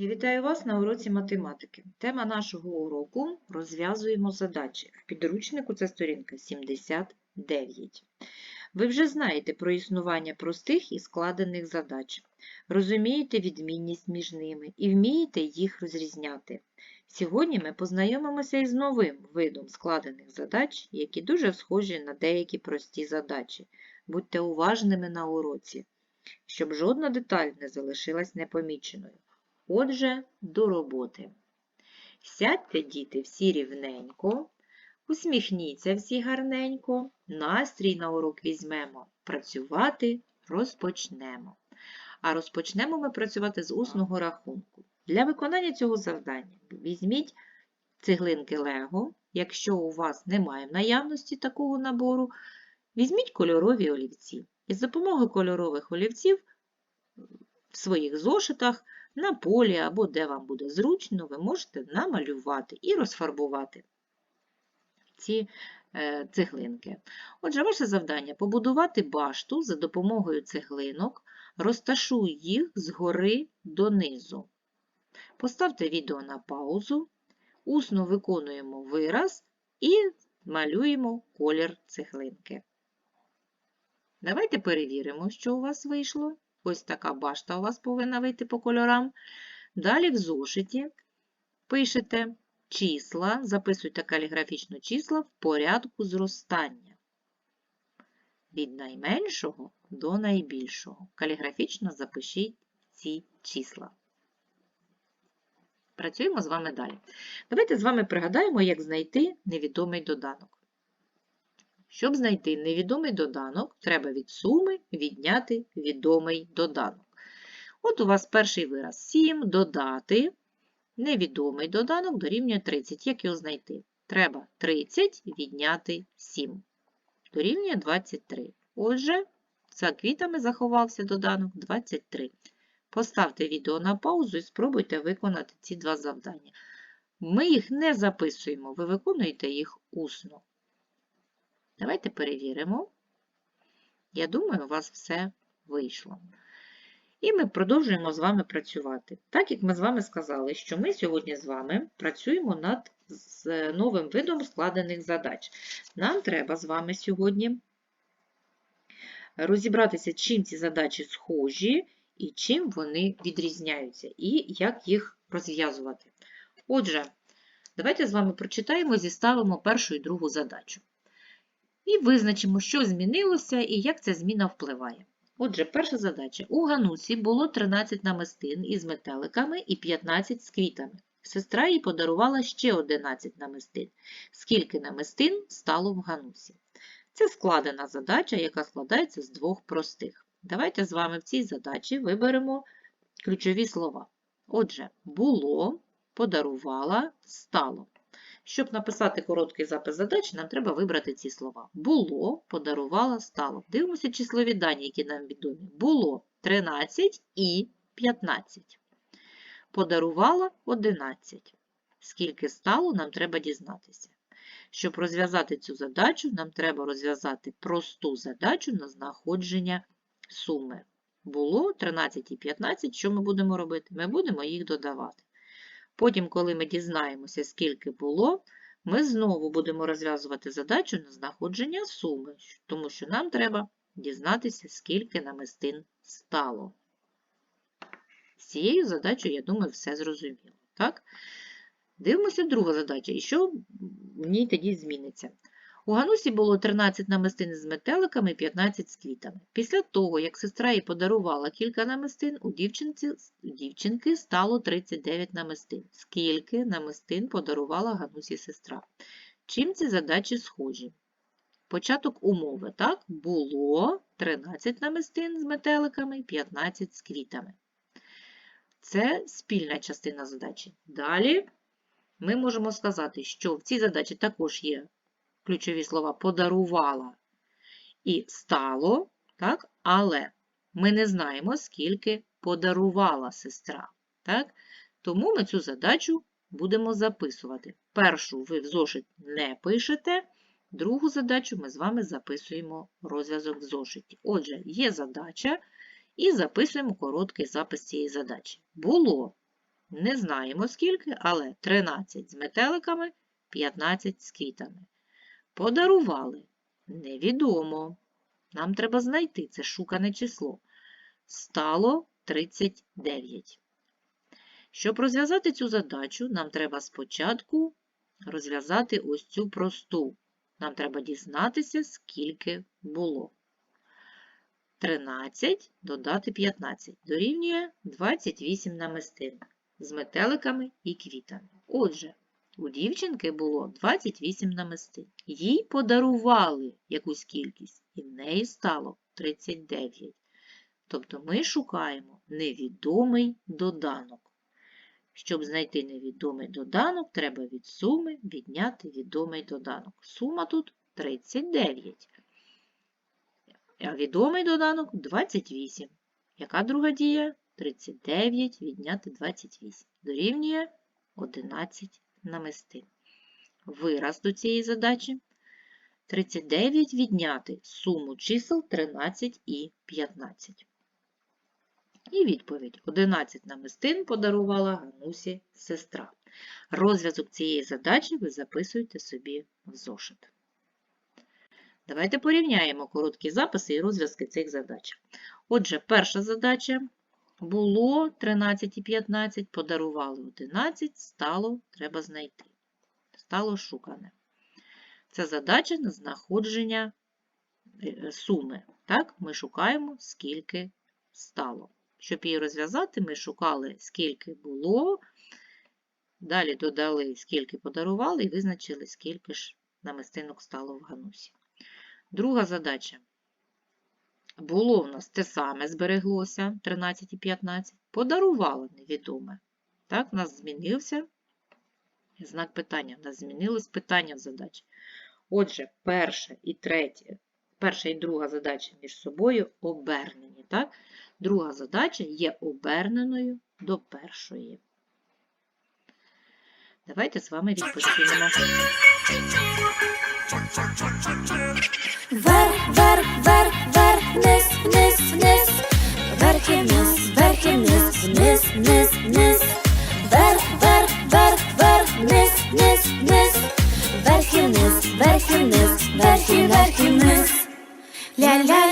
Я вітаю вас на уроці математики. Тема нашого уроку розв'язуємо задачі. В підручнику це сторінка 79. Ви вже знаєте про існування простих і складених задач. Розумієте відмінність між ними і вмієте їх розрізняти. Сьогодні ми познайомимося із новим видом складених задач, які дуже схожі на деякі прості задачі. Будьте уважними на уроці, щоб жодна деталь не залишилась непоміченою. Отже, до роботи. Сядьте, діти, всі рівненько, усміхніться всі гарненько, настрій на урок візьмемо, працювати розпочнемо. А розпочнемо ми працювати з усного рахунку. Для виконання цього завдання візьміть цеглинки Лего. Якщо у вас немає в наявності такого набору, візьміть кольорові олівці. І за допомогою кольорових олівців в своїх зошитах на полі або де вам буде зручно, ви можете намалювати і розфарбувати ці е, цеглинки. Отже, ваше завдання побудувати башту за допомогою цеглинок, розташуй їх згори донизу. Поставте відео на паузу, усно виконуємо вираз і малюємо колір цеглинки. Давайте перевіримо, що у вас вийшло. Ось така башта у вас повинна вийти по кольорам. Далі в зошиті пишете числа, записуйте каліграфічно числа в порядку зростання. Від найменшого до найбільшого. Каліграфічно запишіть ці числа. Працюємо з вами далі. Давайте з вами пригадаємо, як знайти невідомий доданок. Щоб знайти невідомий доданок, треба від суми відняти відомий доданок. От у вас перший вираз 7 додати невідомий доданок дорівнює 30. Як його знайти? Треба 30 відняти 7. Дорівнює 23. Отже, за квітами заховався доданок 23. Поставте відео на паузу і спробуйте виконати ці два завдання. Ми їх не записуємо, ви виконуєте їх усно. Давайте перевіримо. Я думаю, у вас все вийшло. І ми продовжуємо з вами працювати. Так як ми з вами сказали, що ми сьогодні з вами працюємо над новим видом складених задач. Нам треба з вами сьогодні розібратися, чим ці задачі схожі і чим вони відрізняються, і як їх розв'язувати. Отже, давайте з вами прочитаємо, зіставимо першу і другу задачу. І визначимо, що змінилося і як ця зміна впливає. Отже, перша задача. У Ганусі було 13 намистин із метеликами і 15 з квітами. Сестра їй подарувала ще 11 намистин. Скільки намистин стало в Ганусі? Це складена задача, яка складається з двох простих. Давайте з вами в цій задачі виберемо ключові слова. Отже, було, подарувала, стало. Щоб написати короткий запис задач, нам треба вибрати ці слова. Було, подарувала, стало. Дивимося числові дані, які нам відомі. Було 13 і 15. Подарувала 11. Скільки стало, нам треба дізнатися. Щоб розв'язати цю задачу, нам треба розв'язати просту задачу на знаходження суми. Було 13 і 15. Що ми будемо робити? Ми будемо їх додавати. Потім, коли ми дізнаємося, скільки було, ми знову будемо розв'язувати задачу на знаходження суми, тому що нам треба дізнатися, скільки намистин стало. З цією задачею, я думаю, все зрозуміло. Так? Дивимося друга задача. І що в ній тоді зміниться? У Ганусі було 13 намистин з метеликами і 15 з квітами. Після того, як сестра їй подарувала кілька намистин, у дівчинці, дівчинки стало 39 намистин. Скільки намистин подарувала Ганусі сестра? Чим ці задачі схожі? Початок умови, так? Було 13 намистин з метеликами і 15 з квітами. Це спільна частина задачі. Далі ми можемо сказати, що в цій задачі також є ключові слова подарувала і стало, так? але ми не знаємо, скільки подарувала сестра. Так? Тому ми цю задачу будемо записувати. Першу ви в зошит не пишете, другу задачу ми з вами записуємо розв'язок в зошиті. Отже, є задача, і записуємо короткий запис цієї задачі. Було Не знаємо скільки, але 13 з метеликами, 15 з квітами. Подарували. Невідомо. Нам треба знайти це шукане число. Стало 39. Щоб розв'язати цю задачу, нам треба спочатку розв'язати ось цю просту. Нам треба дізнатися, скільки було. 13 додати 15 дорівнює 28 намистин з метеликами і квітами. Отже, у дівчинки було 28 намистин. Їй подарували якусь кількість, і в неї стало 39. Тобто ми шукаємо невідомий доданок. Щоб знайти невідомий доданок, треба від суми відняти відомий доданок. Сума тут 39. А відомий доданок 28. Яка друга дія? 39 відняти 28. Дорівнює 11 намистин. Вираз до цієї задачі. 39 відняти суму чисел 13 і 15. І відповідь. 11 намистин подарувала Ганусі сестра. Розв'язок цієї задачі ви записуєте собі в зошит. Давайте порівняємо короткі записи і розв'язки цих задач. Отже, перша задача було 13 і 15, подарували 11, стало, треба знайти. Стало шукане. Це задача на знаходження е, суми. Так, ми шукаємо, скільки стало. Щоб її розв'язати, ми шукали, скільки було, далі додали, скільки подарували, і визначили, скільки ж намистинок стало в ганусі. Друга задача. Було в нас те саме збереглося 13 і 15, подарували невідоме. Так, у нас змінився знак питання, у нас змінилось питання в задачі. Отже, перша і третя, перша і друга задача між собою обернені. Так? Друга задача є оберненою до першої. Давайте з вами відпочинемо. Вверх, вверх, вверх, вверх, вниз, вниз, вниз, вверх і вниз, вверх і вниз, вниз, вниз, вниз, вверх, вверх, вверх, вверх, вниз, вниз, вниз, вверх і вниз, вверх і вниз, вверх і вверх і вниз. Ля-ля-ля-ля-ля-ля,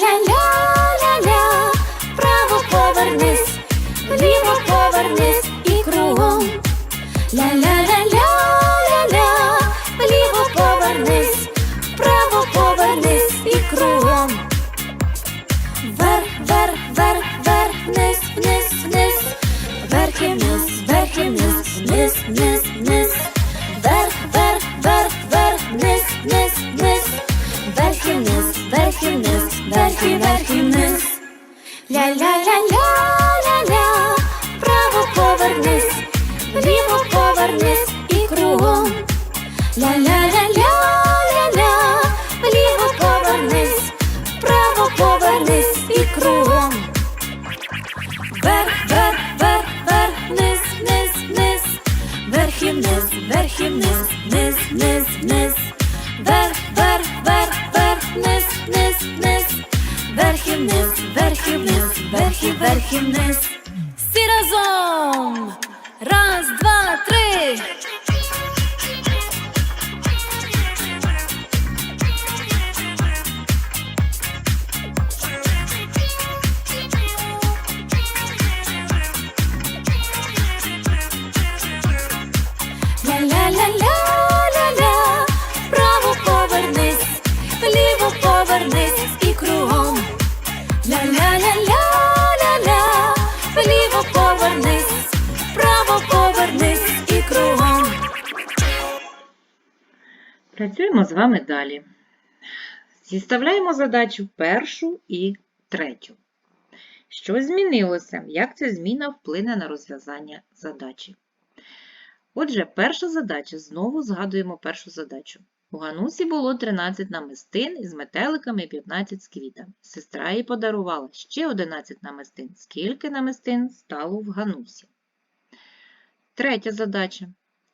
і вверх Працюємо з вами далі. Зіставляємо задачу першу і третю. Що змінилося? Як ця зміна вплине на розв'язання задачі? Отже, перша задача. Знову згадуємо першу задачу. У Ганусі було 13 намистин із метеликами і 15 з квітами. Сестра їй подарувала ще 11 намистин. Скільки намистин стало в Ганусі? Третя задача.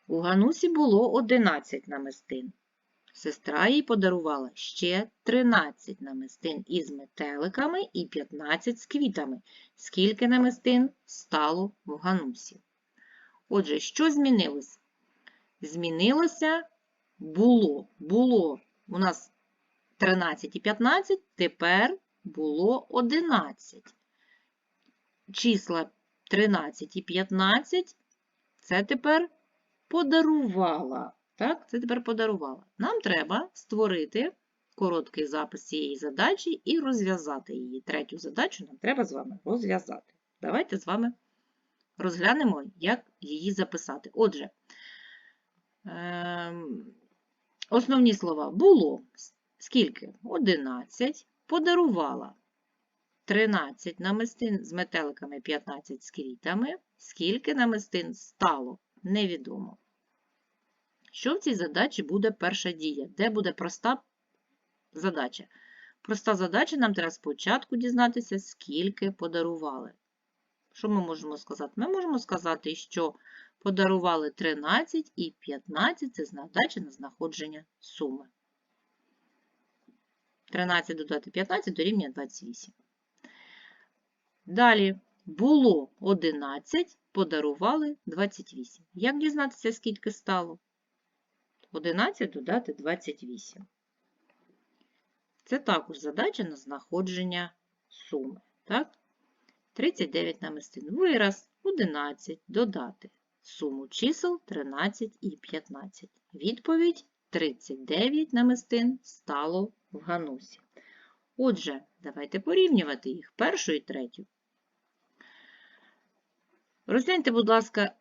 У Ганусі було 11 намистин. Сестра їй подарувала ще 13 намистин із метеликами і 15 з квітами. Скільки намистин стало в Ганусі? Отже, що змінилось? Змінилося було. Було у нас 13 і 15, тепер було 11. Числа 13 і 15 це тепер подарувала. Так, це тепер подарувала. Нам треба створити короткий запис цієї задачі і розв'язати її. Третю задачу нам треба з вами розв'язати. Давайте з вами розглянемо, як її записати. Отже, ем, основні слова було скільки? 11. Подарувала 13 намистин з метеликами, 15 з квітами. Скільки намистин стало? Невідомо. Що в цій задачі буде перша дія? Де буде проста задача? Проста задача нам треба спочатку дізнатися, скільки подарували. Що ми можемо сказати? Ми можемо сказати, що подарували 13 і 15 це задача на знаходження суми. 13 додати 15 дорівнює 28. Далі було 11, подарували 28. Як дізнатися, скільки стало? 11 додати 28. Це також задача на знаходження суми. Так? 39 намистин. Вираз 11 додати суму чисел 13 і 15. Відповідь 39 намистин стало в ганусі. Отже, давайте порівнювати їх першу і третю. Розгляньте, будь ласка,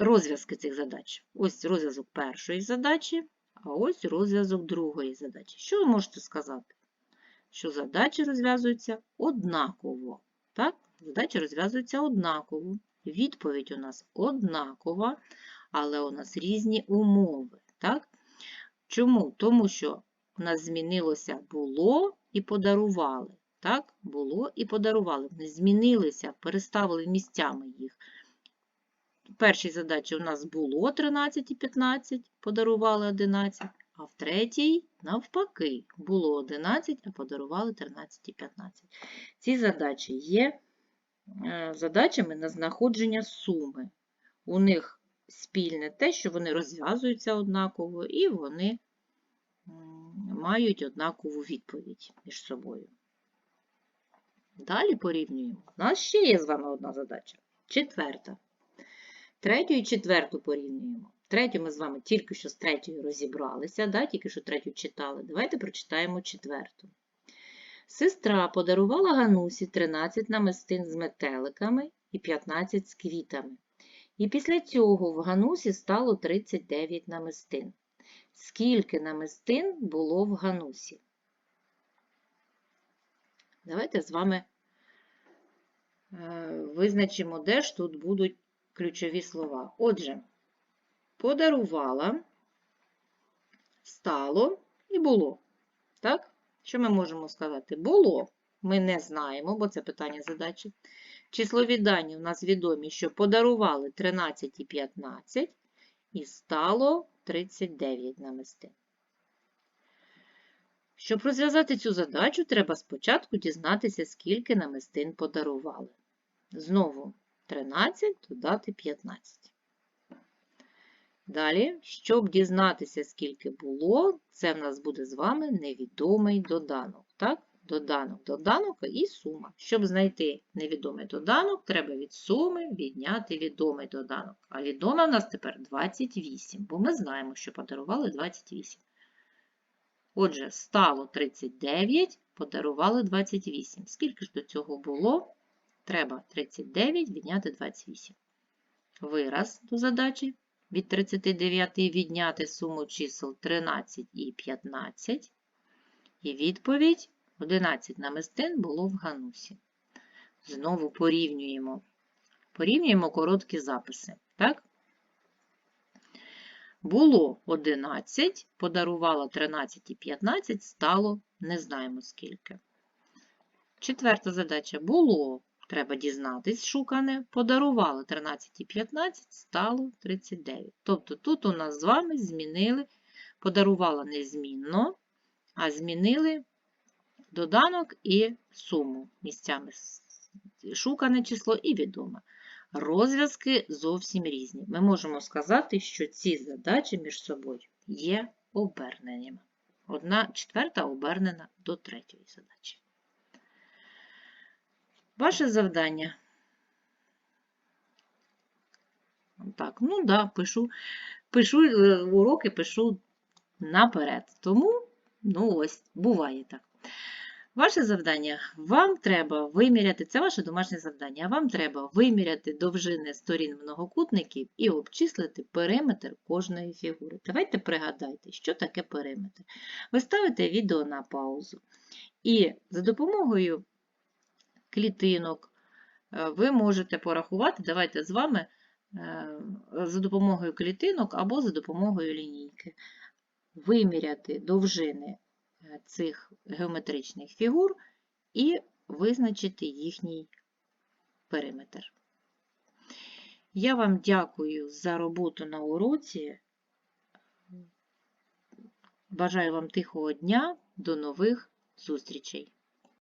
розв'язки цих задач. Ось розв'язок першої задачі, а ось розв'язок другої задачі. Що ви можете сказати? Що задачі розв'язуються однаково. Так? Задачі розв'язуються однаково. Відповідь у нас однакова, але у нас різні умови. Так? Чому? Тому що у нас змінилося було і подарували. Так, було і подарували. Вони змінилися, переставили місцями їх. Першій задачі у нас було 13 і 15, подарували 11, а в третій, навпаки, було 11, а подарували 13 і 15. Ці задачі є е, задачами на знаходження суми. У них спільне те, що вони розв'язуються однаково і вони мають однакову відповідь між собою. Далі порівнюємо. У нас ще є з вами одна задача. Четверта. Третю і четверту порівнюємо. Третю ми з вами тільки що з третьою розібралися, да? тільки що третю читали. Давайте прочитаємо четверту. Сестра подарувала Ганусі 13 намистин з метеликами і 15 з квітами. І після цього в Ганусі стало 39 намистин. Скільки намистин було в Ганусі? Давайте з вами е, визначимо, де ж тут будуть ключові слова. Отже, подарувала, стало і було. Так? Що ми можемо сказати? Було. Ми не знаємо, бо це питання задачі. Числові дані у нас відомі, що подарували 13 і 15, і стало 39 намистин. Щоб розв'язати цю задачу, треба спочатку дізнатися, скільки намистин подарували. Знову 13 додати 15. Далі, щоб дізнатися, скільки було, це в нас буде з вами невідомий доданок. Так? Доданок, доданок і сума. Щоб знайти невідомий доданок, треба від суми відняти відомий доданок. А відоме в нас тепер 28, бо ми знаємо, що подарували 28. Отже, стало 39, подарували 28. Скільки ж до цього було? Треба 39 відняти 28. Вираз до задачі. Від 39 відняти суму чисел 13 і 15. І відповідь 11 намистин було в ганусі. Знову порівнюємо. Порівнюємо короткі записи. Так? Було 11, подарувала 13 і 15, стало не знаємо скільки. Четверта задача було, треба дізнатись, шукане, подарували 13 і 15, стало 39. Тобто тут у нас з вами змінили, подарувала незмінно, а змінили доданок і суму місцями шукане число і відоме. розв'язки зовсім різні. Ми можемо сказати, що ці задачі між собою є оберненнями. Одна четверта обернена до третьої задачі. Ваше завдання. Так, ну да, пишу, пишу е, уроки, пишу наперед. Тому, ну ось, буває так. Ваше завдання, вам треба виміряти, це ваше домашнє завдання, вам треба виміряти довжини сторін многокутників і обчислити периметр кожної фігури. Давайте пригадайте, що таке периметр. Ви ставите відео на паузу, і за допомогою клітинок е, ви можете порахувати, давайте з вами е, за допомогою клітинок або за допомогою лінійки виміряти довжини е, цих геометричних фігур і визначити їхній периметр. Я вам дякую за роботу на уроці. Бажаю вам тихого дня. До нових зустрічей!